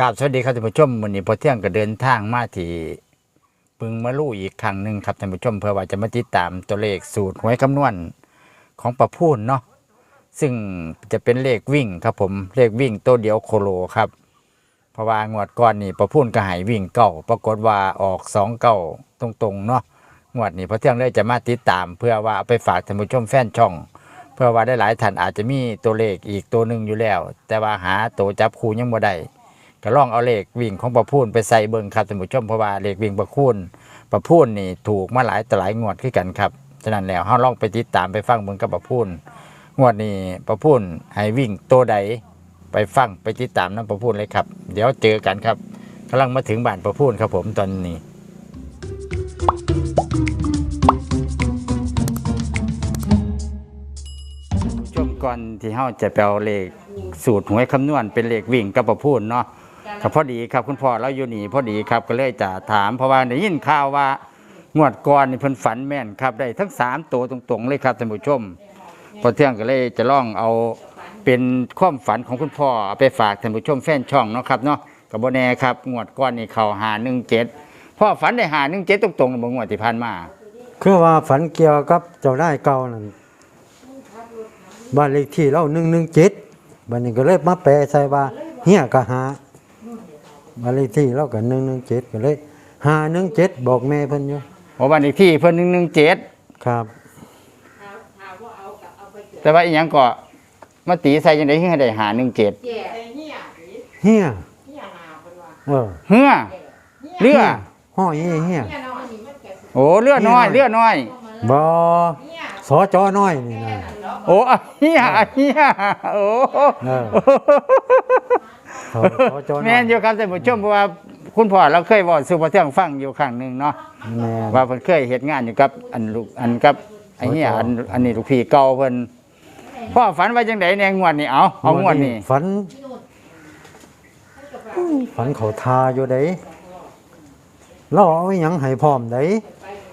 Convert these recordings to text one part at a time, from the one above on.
กราบสวัสดีครับท่านผู้ชมวันนี้พอเที่ยงก็เดินทางมาที่ปึงมะลู่อีกครั้งหนึ่งครับท่านผู้ชมเพื่อว่าจะมาติดตามตัวเลขสูตรหวยคำนวณของประพูนเนาะซึ่งจะเป็นเลขวิ่งครับผมเลขวิ่งตัวเดียวโคโลครับเพราะว่างวดก่อนนี่ประพูนก็หายวิ่งเก่าปรากฏว่าออกสองเก่าตรงๆเนาะงวดนี้พอเที่ยงเลยจะมาติดตาม เพื่อว่าเอาไปฝากท่านผู้ชมแฟนช่อง เพื่อว่าได้หลายท่านอาจจะมีตัวเลขอีกตัวหนึ่งอยู่แล้ว แต่ว่าหาตัวจับคู่ยังบ่ได้ ก็ลองเอาเลขวิ่งของประพูนไปใส่เบิ่งครับท่านผู้ชมเพราะว่าเลขวิ่งประพูนประพูนนี่ถูกมาหลายต่อหลายงวดขึ้นกันครับฉะนั้นแล้วเฮาลองไปติดตามไปฟังเบิ่งกับประพูนงวดนี้ประพูนให้วิ่งตัวใดไปฟังไปติดตามน้ำประพูนเลยครับ เดี๋ยวเจอกันครับกำลังมาถึงบ้านประพูนครับผมตอนนี้ช่วงก่อนที่เฮาจะไปเอาเลขสูตรหวยคำนวณเป็นเลขวิ่งกับประพูนเนาะ ครับพอดีครับคุณพ่อเราอยู่นี่พอดีครับก็เลยจะถามเพราะว่าได้ยินข่าวว่างวดก่อนนี่เพิ่นฝันแม่นครับได้ทั้งสามตัวตรงๆเลยครับท่านผู้ชมพอเที่ยงก็เลยจะล่องเอาเป็นความฝันของคุณพ่อเอาไปฝากท่านผู้ชมแฟนช่องเนาะครับเนาะกับโบแน่ครับงวดก่อนนี่เขาหาหนึ่งเจ็ดพ่อฝันได้หาหนึ่งเจ็ดตรงๆในบงวดที่ผ่านมา คือว่าฝันเกี่ยวกับเจ้าได้เก่านั่นบ้านเลขที่เราหนึ่งหนึ่งเจ็ดบ้านนี้ก็เลยมาแปลใส่ว่าเฮียก็หา บ้านเลขที่เราก็หนึ่งหนึ่งเจ็ดก็เลยหาหนึ่งเจ็ดบอกแม่เพิ่นอยู่โอ้บันอีกที่เพิ่นหนึ่งหนึ่งเจ็ดครับ แต่ว่าอีหยังก็มาตีใส่ยังไงให้ได้หาหนึ่งเจ็ดเจ๊เฮียเฮียเฮียหาเพิ่นว่าเออเฮือเรือห้อยเฮียเฮียเฮียน้อยนี่มันแก่สุดโอ้เรือน้อยเรือน้อยบ่เฮีย สอจอน้อยนี่นะโอ้อะเฮียอะเฮียโอ้เออสอสอจอน้อยแม่นอยู่ครับท่านผู้ชมเพราะว่าคุณพ่อเราเคยบอกสู่พระเที่ยงฟังอยู่ครั้งหนึ่งเนาะแม่น ว่าเพิ่นเคยเฮ็ดงานอยู่กับอันลูกอันกับไอ้เฮียอันอันนี้ลูกพี่เก่าเพิ่นพ่อฝันว่าจังไดในงวดนี้เอาเอางวดนี้ฝัน ฝันเขาทาอยู่ไดเราเอาอิหยังให้พร้อมได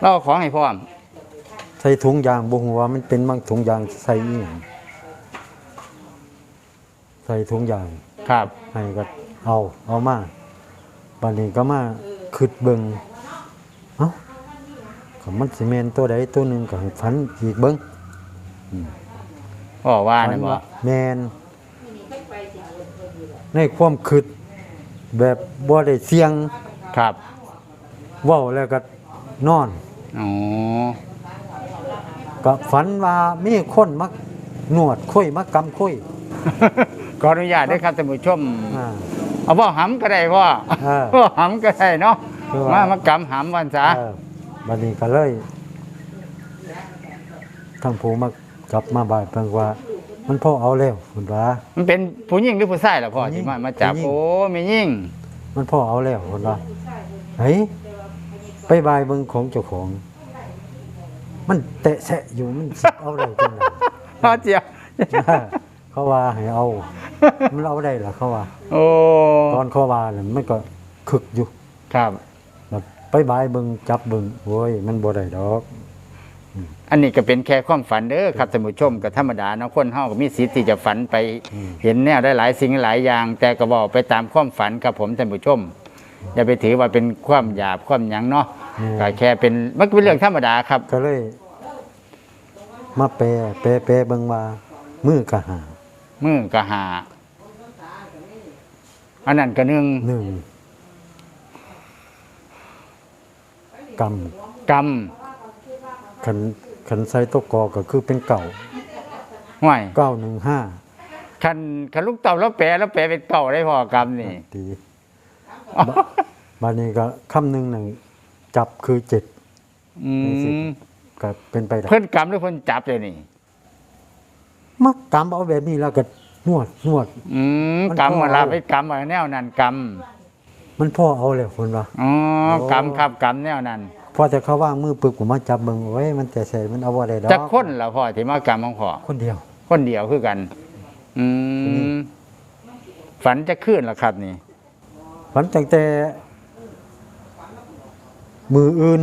เราเอาของให้พร้อม ใส่ถุงยางบ่ฮู้ว่ามันเป็นบางถุงยางใส่อีหยังใส่ถุงยางครับให้ก็เอาเอามาบัดนี้ก็มาคิดเบิ่งเอ้าก็มันสิแม่นตัวใดตัวหนึงก็ให้ฝันอีกเบิ่งพ่อว่าฝันะบ่ว่าแม่นในความคิดแบบบ่ได้เสียงครับเว้าแล้วก็นอนอ๋อ ก็ฝันว่ามีคนมานวดคุยมากำคุยขออนุญาตด้วยครับท่านผู้ชม อ่า เอาบ่หำก็ได้พ่อเออบ่หำก็ได้เนาะคือว่า มามากำหำวันซะเออบัดนี้ก็เลยทางผู้มากลับมาบ่ายเพิ่งว่า มันพ่อเอาแล้วคุณว่า มันเป็นผู้หญิงหรือผู้ชายล่ะพ่อผู้หญิงที่มามาจับผู้หญิง โอ้แม่ยิ่งมันพ่อเอาแล้วคุณว่าเฮ้ยไปบายเบิ่งของเจ้าของ มันเตะแสะอยู่มันสิเอาได้จังไดพ่อเจียวเขาว่าให้เอา มันเอาได้เหรอเขาว่า โอ้ตอนเขาว่าน่ะมันก็คึกอยู่ครับ แบบไปบายเบิงจับเบิงโอ้ยมันบ่ได้ดอก อันนี้ก็เป็นแค่ความฝันเด้อครับท่านผู้ชมก็ธรรมดาเนาะคนเฮาก็มีสิทธิ์ที่จะฝันไปเห็นแนวได้หลายสิ่งหลายอย่าง แต่ก็บอกไปตามความฝันครับผมท่านผู้ชม อย่าไปถือว่าเป็นความหยาบความหยังเนาะอืม ก็แค่เป็นมันก็เป็นเรื่องธรรมดาครับ ก็เลย มาแปลแปลแปลเบิงว่ามือกะหามือก็หา อันนั้นก็หนึ่งหนึ่งกกรรมำขันขันใส่ตกกอก็คือเป็นเก่าห่วยเก้าหนึ่งห้าคันคันลูกเต่าแล้วแปลแล้วแปลเป็นเก่าได้พอกรรมนี่ตีบานี้ก็คำหนึ่งหนึ่ง จับคือเจ็ดอืเป็นสิบมก็เป็นไปได้เพิ่นกรรมหรือเพิ่นจับเลยนี่ มักกำเอาแบบนี้แล้วก็นวดนวด อืมมันกรรมก็มาลาไปกรรมมาแนวนั้นกรรมมันพ่อเอาเลยคนว่าอ๋อโอ้กรรมครับกรรมแนวนั้นพอแต่เขาว่างมือปึกผมมาจับเบิงโอ้ยมันแต่ใส่มันเอาบ่ได้ดอกจะคนละพ่อที่มากรรมของพ่อคนเดียว คนเดียวคือกัน อืมฝันจะขึ้นละครับนี่ ฝันตั้งแต่ มืออื่น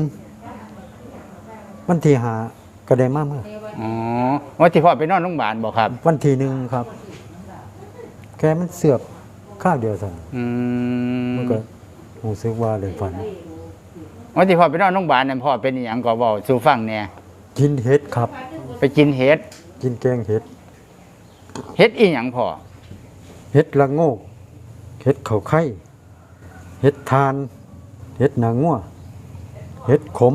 วันที่หาก็ได้มาเมื่ออ๋อว่าที่พ่อไปนอนโรงพยาบาลบอกครับ วันที่หนึ่งครับแค่มันเสือบข้าวเดียวสั่นอืมมันก็รู้สึกว่าได้ฝัน วันที่พ่อไปนอนโรงพยาบาลนั่นพ่อเป็นอหยังก็บอกสู่ฟังเนี่ยกินเห็ดครับ ไปกินเห็ดกินแกงเห็ด เห็ดอีหยังพ่อเห็ดละโงก เห็ดเขาไข่ เห็ดทาน เห็ดนางงัว เห็ดขม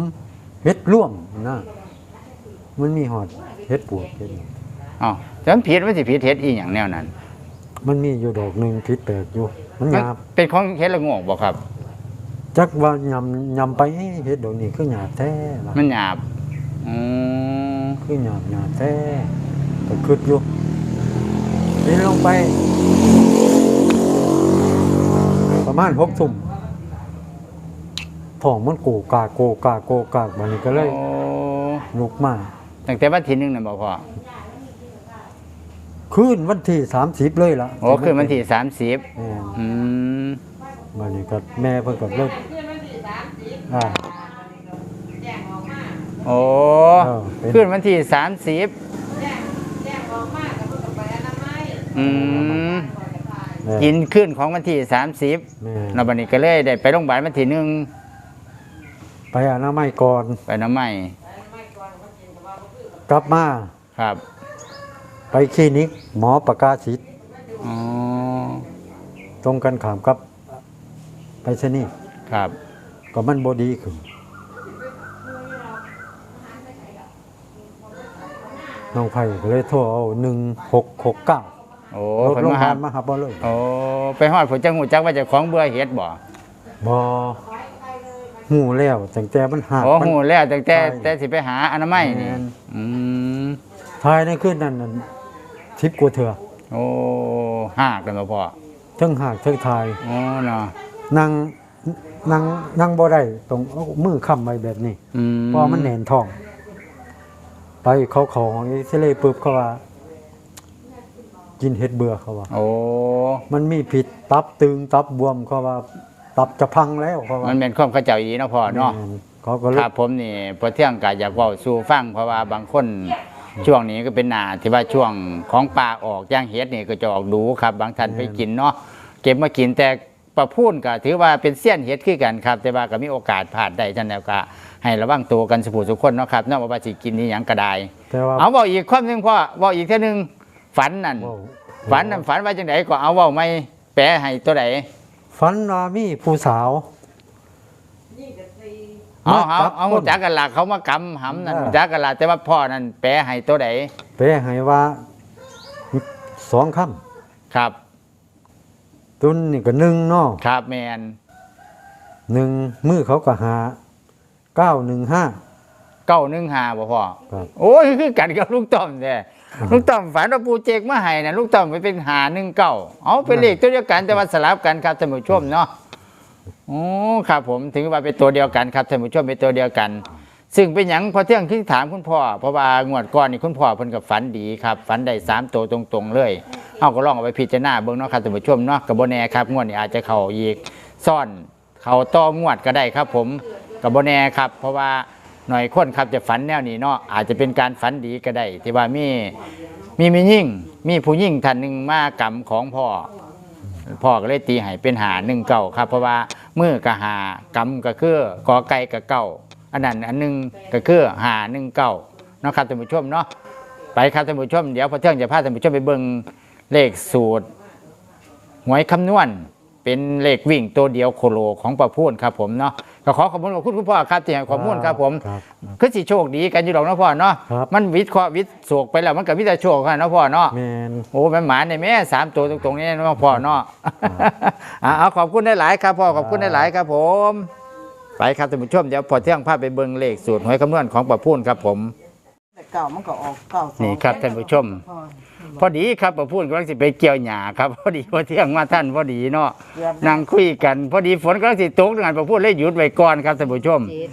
เห็ดร่วมนะมันมีหอดเห็ดปวกเห็ดหยังอ๋อแต่มันผิดมันสิผิดเห็ดอีหยังแนวนั้น มันมีอยู่ดอกหนึ่งพิษแปลกอยู่ มันหยาบเป็นของเห็ดละโงกบ่ครับ จักว่ายำยำไปเอ๊ะเห็ดดอกนี้คือหยาบแท้ล่ะมันหยาบอืมคือหยาบหยาบแท้ก็คืดอยู่นี่ลงไป ประมาณหกทุ่ม ท้องมันโกกากโกกากโกกากบัดนี้ก็เลยโอ้ลุกมา ตั้งแต่วันที่หนึ่งนั่นบ่พ่อคืนวันที่สามสิบเลยล่ะโอ้คืนวันที่สามสิบแม่นอืมบัดนี้ก็แม่เพิ่นก็เลยขึ้นวันที่สามสิบอ่าแจ้งออกมาโอ้เออเป็นคืนวันที่สามสิบแจ้งแจ้งออกมากับเพิ่นก็ไปอนามัยอืมแม่กินขึ้นของวันที่สามสิบแม่เราบันนี้ก็เลยได้ไปโรงพยาบาลวันที่หนึ่ง ไปอนามัยก่อน ไปน้ำใหม่กลับมาครับไปคลินิก หมอประกาศสิทธิ์อ๋อตรงกันข้ามกับ ไปชนี่ครับก็มันบดีขึ้นน้องไผ่ก็เลยโทรเอาหนึ่งหกหกเก้าโอ้รถเพิ่นโรงมาพยาหาบาลมาหับเอาเลยโอ้ไปฮอดผมจังหูจักว่าเจะของเบื่อเฮ็ดบ่บอ หูแล้วตั้งแต่มันหักโอ้มัน หูแล้วแต่แต่ใช่ แต่สิไปหาอนามัยนี่แม่นอืมทายในขึ้นนั่นนั่นทิพกว่าเถื่อโอ้หากกันบ่พ่อทั้งหักทั้งทายโอ้เนาะนั่งนั่งนั่งบ่ได้ตรงเอามือค้ำไว้แบบนี้อืมเพราะมันแหนนท้อง ไปเขาของเอ็กซเรย์ปุ๊บเขาว่า กินเห็ดเบื่อเขาว่า โอ้มันมีผิดตับตึงตับบวมเขาว่า ตับจะพังแล้วเขาว่ามันเป็นความเข้าใจอีเนาะพ่อเนาะแม่เขาก็เลคยรับผมนี่พอเที่ยงก็อยากเว้าสู่ฟังเพราะว่าบางคนช่วงนี้ก็เป็นหนาที่ว่าช่วงของป่าออกย่างเฮ็ดนี่ก็จะออกดูครับ บางท่านไปกินเนาะเก็บมากินแต่ประพูนก็ถือว่าเป็นเสี้ยนเฮ็ดคือกันครับ แต่ว่าก็มีโอกาสผ่านได้จังแล้วก็ให้ระวังตัวกันสุผู้สุคนเนาะครับเนอกว่าสิกินนี่หยังก็ได้แต่ว่าเอาเว้าอีกความหนึงพ่อเว้าอีกเท่านึงฝันนั่นเว้าฝันนั่นฝันว่าจังไดก็เอาเว้าไม่แปลให้ตัวใด ฝันว่ามีผู้สาวนี่ก็สี่เอาเอาจับเอาคนจักกันละเขามากำหำนั่นเออจักกันละแต่ว่าพ่อนั่นแปลให้ตัวใดไปให้ว่าสองคครับำตุนนี่ก็หนึ่งเนาะครับแมนหนึ่งมือเขาก็หาเก้าหนึ่งห้า เก้าหนึ่งหาบ่พ่อครับโอ้ยคือกันกับลูกต้อมเนี่ยลูกต้อมฝันว่าปูเจกมาให้นะลูกต้อมไปเป็นหาหนึ่งเก้าเอาเป็นเลขตัวเดียวกันแต่ว่าสลับกันครับท่านผู้ชมเนาะโอ้ครับผมถึงว่าเป็นตัวเดียวกันครับท่านผู้ชมเป็นตัวเดียวกัน ซึ่งเป็นหยังพอเที่ยงที่ถามคุณพ่อเพราะว่างวดก่อนนี่คุณพ่อเพิ่นกับฝันดีครับฝันได้สามตัวตรงๆเลยเอาก็ลองเอาไปพิจารณาเบิ่งเนาะครับท่านผู้ชมเนาะกับโบแน่ครับงวดนี้อาจจะเข้าอีกซ่อนเข้าต่องวดก็ได้ครับ ผมกับโบแน่ครับ เพราะว่า หน่อยคนครับจะฝันแนวนี้เนาะอาจจะเป็นการฝันดีก็ได้ที่ว่ามีมีมียิ่งมีผู้ยิ่งท่านหนึ่งมากรรมของพ่อพ่อก็เลยตีให้เป็นหาหนึ่งเก่าครับ เพราะว่ามือกับหากำก็คือกอไก่กับเก่าอันนั้นอันหนึ่งก็คือหาหนึ่งเก่าเนาะครับท่านผู้ชมเนาะไปครับท่านผู้ชมเดี๋ยวพอเที่ยงจะพาท่านผู้ชมไปเบิ่งเลขสูตรหวยคำนวณ เป็นเลขวิ่งตัวเดียวโคโลของประพูนครับผมเนาะก็ขอขอบคุณขอบคุณคุณพ่อครับที่ให้ข้อมูลครับผมครับคือสิโชคดีกันอยู่หรอกเนาะพ่อเนาะครับ มันวิทย์เคราะห์วิทย์โศกไปแล้วมันกับวิทย์โชคกันเนาะพ่อเนาะ แมน โอ้แม่หมาในแม่สามตัวตรงๆนี่เนาะพ่อเนาะ อะเอาขอบคุณได้หลายๆครับพ่อขอบคุณได้หลายๆครับผม ไปครับท่านผู้ชมเดี๋ยวพอเที่ยงพาไปเบิ่งเลขสูตรหวยคำนวณของประพูนครับผมแต่ เก่ามันก็ออกเก่าสองนี่ครับท่านผู้ชม พอพอดีครับประพูนกำลังสิไปเกี่ยวหญ้าครับ พอดีพอเที่ยงมาท่านพอดีเนาะเกือบนั่งคุยกัน พอดีฝนกำลังสิตกงานประพูนเลยหยุดไว้ก่อนครับท่านผู้ชมเจ็ด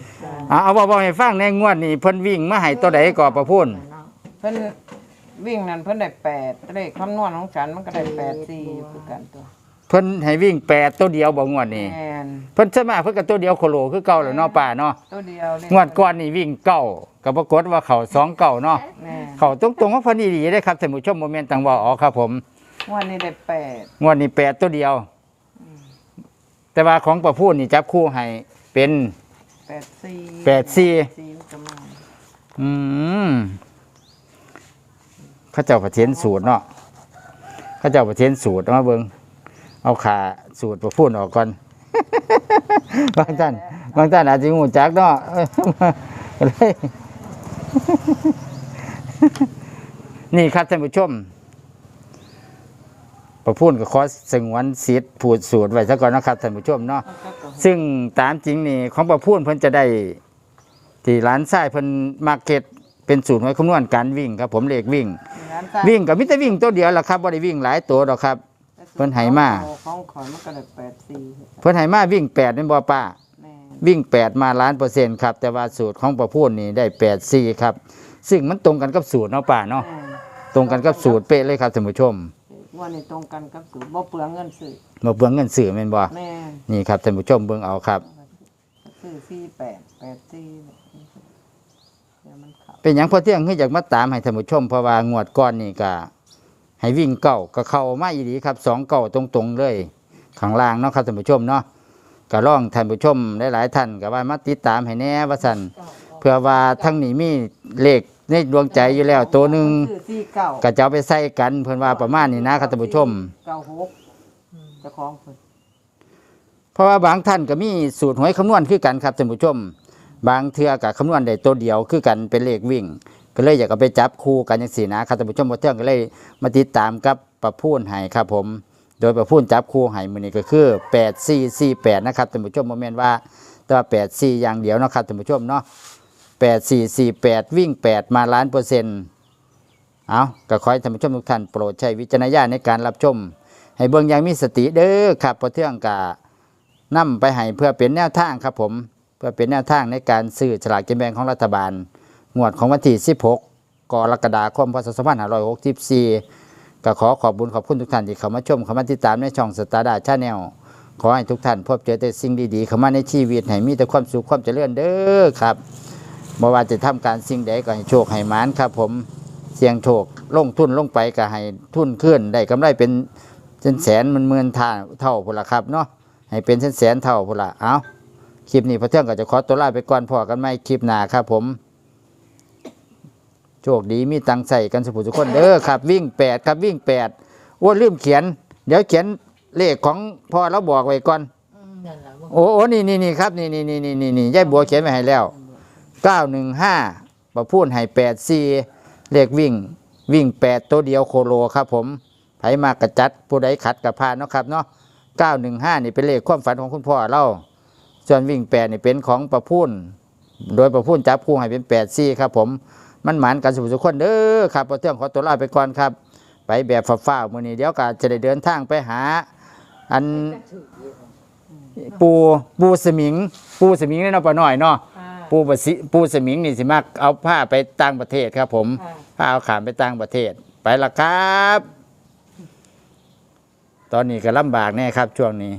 อะเอาบอกให้ฟังในงวดนี้เพิ่นวิ่งมาให้ตัวใดก่อประพูนเพิ่นวิ่งนั่นเพิ่นได้แปดเลขคำนวณของฉันมันก็ได้แปดสี่อยู่คือกันตัวเพิ่นให้วิ่งแปดตัวเดียวบ่งวดนี้แมนเพิ่นสมาเพิ่นก็ตัวเดียวโคโลคือเก่าแหล้วเนาะป้าเนาะตัวเดียวเลขงวดก่อนนี่วิ่งเก้า ก็ปรากฏว่าเขาสองเก้าเนาะแม่นเขาตรงๆว่าพอดีดีได้ครับท่านผู้ชมโมเมนต์ต่างว่าอ๋อครับผมงวันนี้ได้แปดงวดนี้แปดตัวเดียว แต่ว่าของประพูดนี่จับคู่ให้เป็น แปดสี่แปดสี่ สี่มันจะมาอืมเข้าเจ้าประเทนสูตรเนาะเข้าเจ้าประเทนสูตรเอามาเบิงเอาขาสูตรประพูดออกก่อน บางท่านบางท่านอาจจะงูจักเนาะเออก็เลย นี่ครับท่านผู้ชม ประพูดก็ขอสงวนสิทธิ์พูดสูตรไว้ซะก่อนนะครับท่านผู้ชมเนาะมันก็ก็ซึ่งตามจริงนี่ของประพูนเพิ่นจะได้ ที่ร้านทรายเพิ่นมาร์เก็ตเป็นสูตรไว้คำนวณการวิ่งครับ ผมเลขวิ่งร้านซ่าวิ่งกับมิตรวิ่งตัวเดียวล่ะครับบ่ได้วิ่งหลายตัวดอกครับ เพิ่นให้มาของข่อยมันก็ได้แปดสี่เพิ่นให้มาวิ่ง8เป็นบ่ป้าแม่ วิ่ง 8 มาล้านเปอร์เซ็นต์ครับ แต่ว่าสูตรของประพูนนี่ได้8 4ครับ ซึ่งมันตรงกันกับสูตรเนาะป้าเนาะแม่ตรงกันกับสูตรเป๊ะเลยครับท่านผู้ชมงวันนี้ตรงกันกับสูตรบ่เปลืองเงินซื้อบ่เปลืองเงินซื้อแม่นบ่แม่นี่ครับท่านผู้ชมเบิ่งเอาครับซื้อสี่แปดแปดสี่เดี๋ยวมันเข้าเป็นหยังพอเที่ยงคืออยากมาตามให้ท่านผู้ชมเพราะว่างวดก้อนนี่ก็ให้วิ่งเก่าก็เข้ามาอีดีครับสองเก่าตรงๆเลยข้างล่างเนาะครับท่านผู้ชมเนาะ ก็ร้องท่านผู้ชมหลายๆท่านก็ว่ามาติดตามให้แน่ว่าสันเพื่อว่าทั้งนี้มีเลขในดวงใจอยู่แล้วตัวหนึ่งซื้อสี่เก้าก็จะเอาไปใส่กันเพื่อนว่าประมาณนี้นะครับท่านผู้ชมเก้าหกเจะคล้าของเพิ่นเพราะว่าบางท่านก็มีสูตรหวยคำนวณคือกันครับท่านผู้ชม บางเทือกับคำนวณได้ตัวเดียวคือกันเป็นเลขวิ่ง ก็เลยอยากเอาไปจับคู่กันอย่างสี่นะครับท่านผู้ชมพอเที่ยงก็เลยมาติดตามกับประพูนไห้ครับผม โดยประพูนจับคู่ไห้มือนี้ก็คือ 8 4 4 8 นะครับท่านผู้ชมโมเมนว่าแต่ว่า8 4 อย่างเดียวนะครับท่านผู้ชมเนาะ8 4 4 8 วิ่ง 8 มาล้านเปอร์เซ็นต์เอาก็ขอให้ท่านผู้ชมทุกท่านโปรดใช้วิจารณญาณในการรับชม ให้เบิ่งย่างมีสติเด้อครับพอเที่ยงกะนำไปให้เพื่อเป็นแนวทางครับผม เพื่อเป็นแนวทางในการซื้อฉลากกินแบ่งของรัฐบาล งวดของวันที่ 16 กรกฎาคม พศ 2564 ก็ขอขอบบุญขอบคุณทุกท่านที่เข้ามาชมเข้ามาติดตามในช่องสตาร์ดาชาแนลขอให้ทุกท่านพบเจอแต่สิ่งดีๆเข้ามาในชีวิตให้มีแต่ความสุขความเจริญเด้อครับบ่ว่าจะทำการสิ่งใดก็ให้โชคให้มานครับ ผมเสี่ยงโชคลงทุนลงไปก็ให้ทุนขึ้นได้กำไรเป็นแสนแสนมันหมื่นท่าเท่าพุ่นละครับเนาะให้เป็นแสนแสนเท่าพุ่นละเอาคลิปนี้พระเที่ยงก็จะขอตัวลาไปก่อนพอกันไม่คลิปหน้าครับผม โชคดีมีตังค์ใส่กันสุขทุกคนเด้อครับวิ่งแปดครับวิ่งแปดโอ้ลืมเขียน เดี๋ยวเขียนเลขของพ่อเราบอกไว้ก่อน นั่นแหละว่าโอ้โอ้นี่นี่นี่ครับนี่นี่นี่นี่นี่นี่ยายบัวเขียนไว้ให้แล้วเก้าหนึ่งห้าประพูนให้แปดสี่เลขวิ่ง วิ่งแปดตัวเดียวโคโลครับผมไผมากระจัดผู้ใดขัดกับพานเนาะครับเนาะเก้าหนึ่งห้านี่เป็นเลขความฝันของคุณพ่อเราส่วนวิ่งแปดนี่เป็นของประพูนโดยประพูนจับคู่ให้เป็นแปดสี่ครับผม มันหมานกันสุขทุกคนเด้อครับพอเที่ยงขอตัวลาไปก่อนครับ ไปแบบฟ้าวๆมื้อนี้เดี๋ยวก็จะได้เดินทางไปหา อันปูปูสมิง ปูสมิงนี่เนาะป้าน้อยเนาะค่ะปูบสิปูสมิงนี่สิมากเอาผ้าไปต่างประเทศครับ ผมค่ะผ้าเอาขามไปต่างประเทศ ไปละครับ ตอนนี้ก็ลำบากแน่ครับช่วงนี้